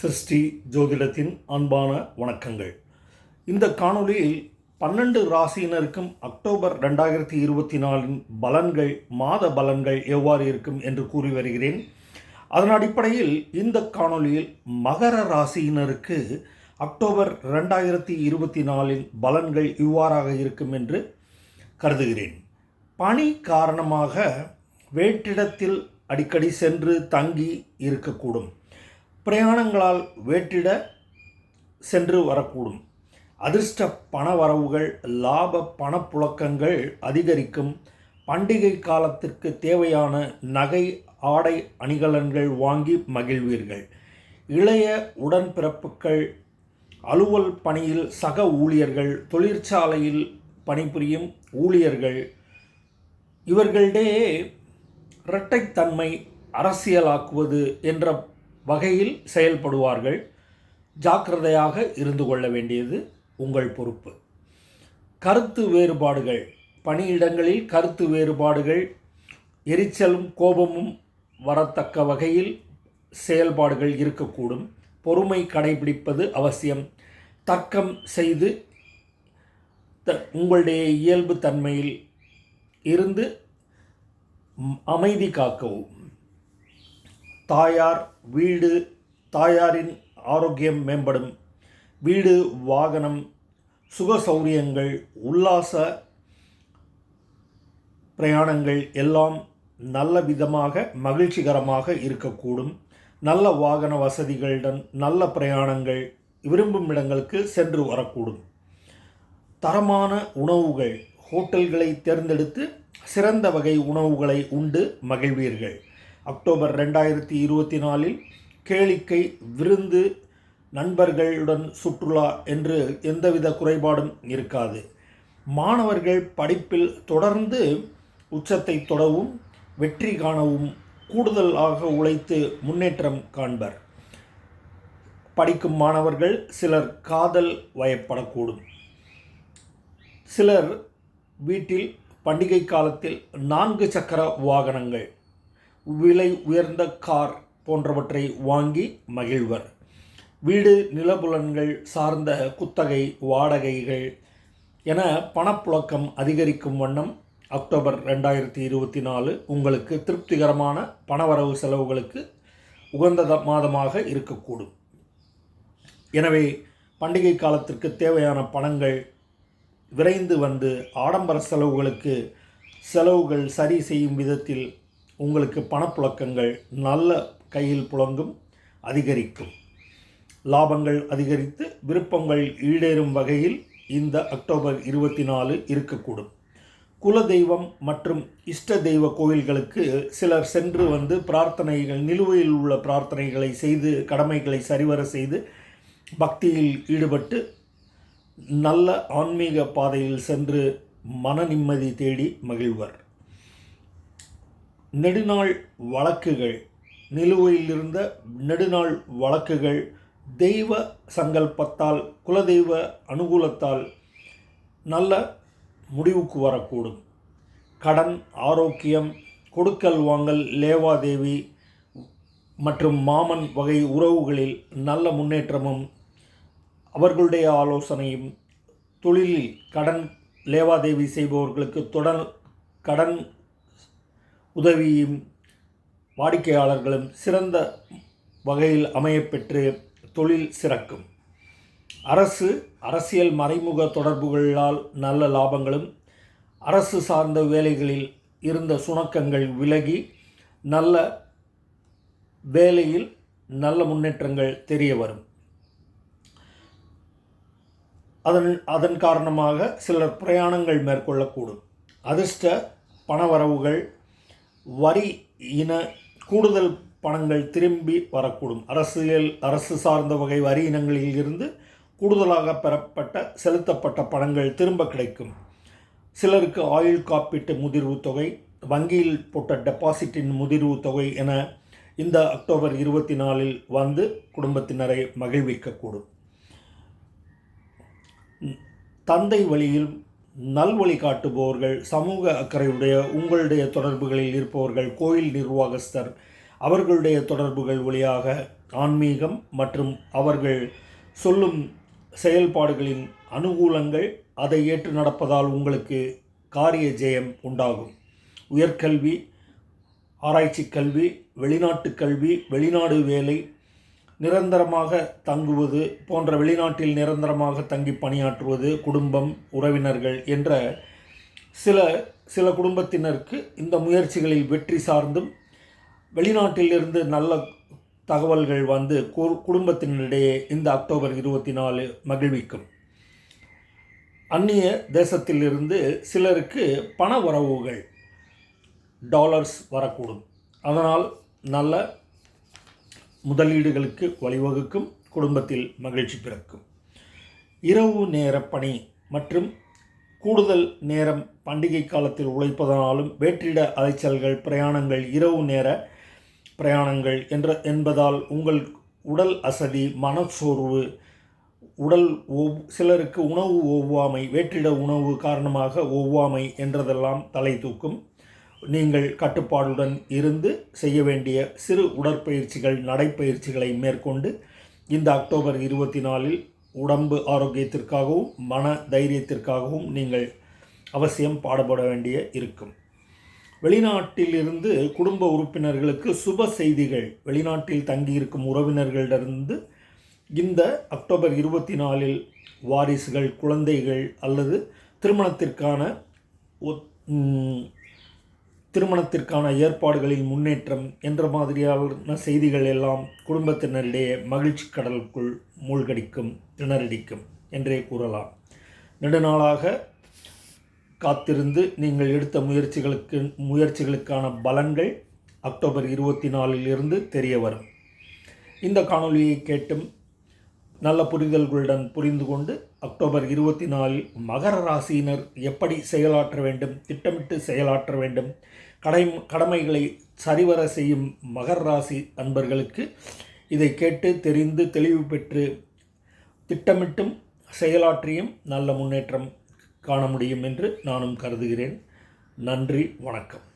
சிருஷ்டி ஜோதிடத்தின் அன்பான வணக்கங்கள். இந்த காணொளியில் பன்னெண்டு ராசியினருக்கும் அக்டோபர் ரெண்டாயிரத்தி இருபத்தி நாலின் பலன்கள் மாத பலன்கள் எவ்வாறு இருக்கும் என்று கூறி வருகிறேன். அதன் அடிப்படையில் இந்த காணொளியில் மகர ராசியினருக்கு அக்டோபர் ரெண்டாயிரத்தி இருபத்தி நாலின் பலன்கள் இவ்வாறாக இருக்கும் என்று கருதுகிறேன். பணி காரணமாக வேற்றிடத்தில் அடிக்கடி சென்று தங்கி இருக்கக்கூடும். பிரயாணங்களால் வேற்றிட சென்று வரக்கூடும். அதிர்ஷ்ட பண வரவுகள் லாப பணப்புழக்கங்கள் அதிகரிக்கும். பண்டிகை காலத்திற்கு தேவையான நகை ஆடை அணிகலன்கள் வாங்கி மகிழ்வீர்கள். இளைய உடன்பிறப்புகள் அலுவல் பணியில் சக ஊழியர்கள் தொழிற்சாலையில் பணிபுரியும் ஊழியர்கள் இவர்களிடையே இரட்டைத்தன்மை அரசியலாக்குவது என்ற வகையில் செயல்படுவார்கள். ஜாக்கிரதையாக இருந்து கொள்ள வேண்டியது உங்கள் பொறுப்பு. கருத்து வேறுபாடுகள். பணியிடங்களில் கருத்து வேறுபாடுகள். எரிச்சலும் கோபமும் வரத்தக்க வகையில் செயல்பாடுகள் இருக்கக்கூடும். பொறுமை கடைபிடிப்பது அவசியம். தர்க்கம் செய்து த உங்களுடைய இயல்பு தன்மையில் இருந்து அமைதி காக்கவும். தாயார் வீடு தாயாரின் ஆரோக்கியம் மேம்படும். வீடு வாகனம் சுக சௌரியங்கள் உல்லாச பிரயாணங்கள் எல்லாம் நல்ல விதமாக மகிழ்ச்சிகரமாக இருக்கக்கூடும். நல்ல வாகன வசதிகளுடன் நல்ல பிரயாணங்கள் விரும்பும் இடங்களுக்கு சென்று வரக்கூடும். தரமான உணவுகள் ஹோட்டல்களை தேர்ந்தெடுத்து சிறந்த வகை உணவுகளை உண்டு மகிழ்வீர்கள். அக்டோபர் ரெண்டாயிரத்தி இருபத்தி நாலில் கேளிக்கை விருந்து நண்பர்களுடன் சுற்றுலா என்று எந்தவித குறைபாடும் இருக்காது. மாணவர்கள் படிப்பில் தொடர்ந்து உச்சத்தை தொடவும் வெற்றி காணவும் கூடுதலாக உழைத்து முன்னேற்றம் காண்பர். படிக்கும் மாணவர்கள் சிலர் காதல் வயப்படக்கூடும். சிலர் வீட்டில் பண்டிகை காலத்தில் நான்கு சக்கர வாகனங்கள் விலை உயர்ந்த கார் போன்றவற்றை வாங்கி மகிழ்வர். வீடு நிலபுலன்கள் சார்ந்த குத்தகை வாடகைகள் என பணப்புழக்கம் அதிகரிக்கும் வண்ணம் அக்டோபர் ரெண்டாயிரத்தி இருபத்தி நாலு உங்களுக்கு திருப்திகரமான பணவரவு செலவுகளுக்கு உகந்த மாதமாக இருக்கக்கூடும். எனவே பண்டிகை காலத்திற்கு தேவையான பணங்கள் விரைந்து வந்து ஆடம்பர செலவுகளுக்கு செலவுகள் சரி செய்யும் விதத்தில் உங்களுக்கு பணப்புழக்கங்கள் நல்ல கையில் புழங்கும் அதிகரிக்கும். லாபங்கள் அதிகரித்து விருப்பங்கள் ஈடேறும் வகையில் இந்த அக்டோபர் இருபத்தி நாலு இருக்கக்கூடும். குலதெய்வம் மற்றும் இஷ்ட தெய்வ கோயில்களுக்கு சிலர் சென்று வந்து பிரார்த்தனைகள் நிலுவையில் உள்ள பிரார்த்தனைகளை செய்து கடமைகளை சரிவர செய்து பக்தியில் ஈடுபட்டு நல்ல ஆன்மீக பாதையில் சென்று மன நிம்மதி தேடி மகிழ்வர். நெடுநாள் வழக்குகள். நிலுவையில் இருந்த நெடுநாள் வழக்குகள் தெய்வ சங்கல்பத்தால் குலதெய்வ அனுகூலத்தால் நல்ல முடிவுக்கு வரக்கூடும். கடன் ஆரோக்கியம் கொடுக்கல் வாங்கல் லேவாதேவி மற்றும் மாமன் வகை உறவுகளில் நல்ல முன்னேற்றமும் அவர்களுடைய ஆலோசனையும் தொழிலில் கடன் லேவாதேவி செய்பவர்களுக்கு தொடர் கடன் உதவியும் வாடிக்கையாளர்களும் சிறந்த வகையில் அமையப்பெற்று தொழில் சிறக்கும். அரசு அரசியல் மறைமுக தொடர்புகளால் நல்ல லாபங்களும் அரசு சார்ந்த வேலைகளில் இருந்த சுணக்கங்கள் விலகி நல்ல வேலையில் நல்ல முன்னேற்றங்கள் தெரிய வரும். அதன் அதன் காரணமாக சிலர் பிரயாணங்கள் மேற்கொள்ளக்கூடும். அதிர்ஷ்ட பணவரவுகள் வரி இன கூடுதல் பணங்கள் திரும்பி வரக்கூடும். அரசியல் அரசு சார்ந்த வகை வரி இனங்களில் இருந்து கூடுதலாக பெறப்பட்ட செலுத்தப்பட்ட பணங்கள் திரும்ப கிடைக்கும். சிலருக்கு ஆயுள் காப்பீட்டு முதிர்வு தொகை வங்கியில் போட்ட டெபாசிட்டின் முதிர்வு தொகை என இந்த அக்டோபர் இருபத்தி நாலில் வந்து குடும்பத்தினரை மகிழ்விக்கக்கூடும். தந்தை வழியில் நல்வழி காட்டுபவர்கள் சமூக அக்கறையுடைய உங்களுடைய தொடர்புகளில் இருப்பவர்கள் கோயில் நிர்வாகஸ்தர் அவர்களுடைய தொடர்புகள் வழியாக ஆன்மீகம் மற்றும் அவர்கள் சொல்லும் செயல்பாடுகளின் அனுகூலங்கள் அதை ஏற்று நடப்பதால் உங்களுக்கு காரிய ஜெயம் உண்டாகும். உயர்கல்வி ஆராய்ச்சி கல்வி வெளிநாட்டு கல்வி வெளிநாடு வேலை நிரந்தரமாக தங்குவது போன்ற வெளிநாட்டில் நிரந்தரமாக தங்கி பணியாற்றுவது குடும்பம் உறவினர்கள் என்ற சில சில குடும்பத்தினருக்கு இந்த முயற்சிகளில் வெற்றி சார்ந்தும் வெளிநாட்டிலிருந்து நல்ல தகவல்கள் வந்து கு- குடும்பத்தினரிடையே இந்த அக்டோபர் இருபத்தி நாலு மகிழ்விக்கும். அந்நிய தேசத்திலிருந்து சிலருக்கு பண வரவுகள் டாலர்ஸ் வரக்கூடும். அதனால் நல்ல முதலீடுகளுக்கு வழிவகுக்கும் குடும்பத்தில் மகிழ்ச்சி பிறக்கும். இரவு நேர பணி மற்றும் கூடுதல் நேரம் பண்டிகை காலத்தில் உழைப்பதனாலும் வேற்றிட அலைச்சல்கள் பிரயாணங்கள் இரவு நேர பிரயாணங்கள் என்ற என்பதால் உங்கள் உடல் அசதி மனச்சோர்வு உடல் ஒவ் சிலருக்கு உணவு ஒவ்வாமை வேற்றிட உணவு காரணமாக ஒவ்வாமை என்றதெல்லாம் தலை தூக்கும். நீங்கள் கட்டுப்பாடுடன் இருந்து செய்ய வேண்டிய சிறு உடற்பயிற்சிகள் நடைப்பயிற்சிகளை மேற்கொண்டு இந்த அக்டோபர் இருபத்தி நாலில் உடம்பு ஆரோக்கியத்திற்காகவும் மன தைரியத்திற்காகவும் நீங்கள் அவசியம் பாடுபட வேண்டிய இருக்கும். வெளிநாட்டிலிருந்து குடும்ப உறுப்பினர்களுக்கு சுப செய்திகள். வெளிநாட்டில் தங்கியிருக்கும் உறவினர்களிடமிருந்து இந்த அக்டோபர் இருபத்தி நாலில் வாரிசுகள் குழந்தைகள் அல்லது திருமணத்திற்கான ஒத்- திருமணத்திற்கான ஏற்பாடுகளில் முன்னேற்றம் என்ற மாதிரியான செய்திகள் எல்லாம் குடும்பத்தினரிடையே மகிழ்ச்சி கடலுக்குள் மூழ்கடிக்கும் திணறடிக்கும் என்றே கூறலாம். நெடுநாளாக காத்திருந்து நீங்கள் எடுத்த முயற்சிகளுக்கு முயற்சிகளுக்கான பலன்கள் அக்டோபர் இருபத்தி நாலில் இருந்து தெரிய வரும். இந்த காணொலியை கேட்டும் நல்ல புரிதல்களுடன் புரிந்து கொண்டு அக்டோபர் இருபத்தி நாலில் மகர ராசியினர் எப்படி செயலாற்ற வேண்டும் திட்டமிட்டு செயலாற்ற வேண்டும் கடை கடமைகளை சரிவர செய்யும் மகர் ராசி அன்பர்களுக்கு இதை கேட்டு தெரிந்து தெளிவு பெற்று திட்டமிட்டும் செயலாற்றியும் நல்ல முன்னேற்றம் காண முடியும் என்று நானும் கருதுகிறேன். நன்றி வணக்கம்.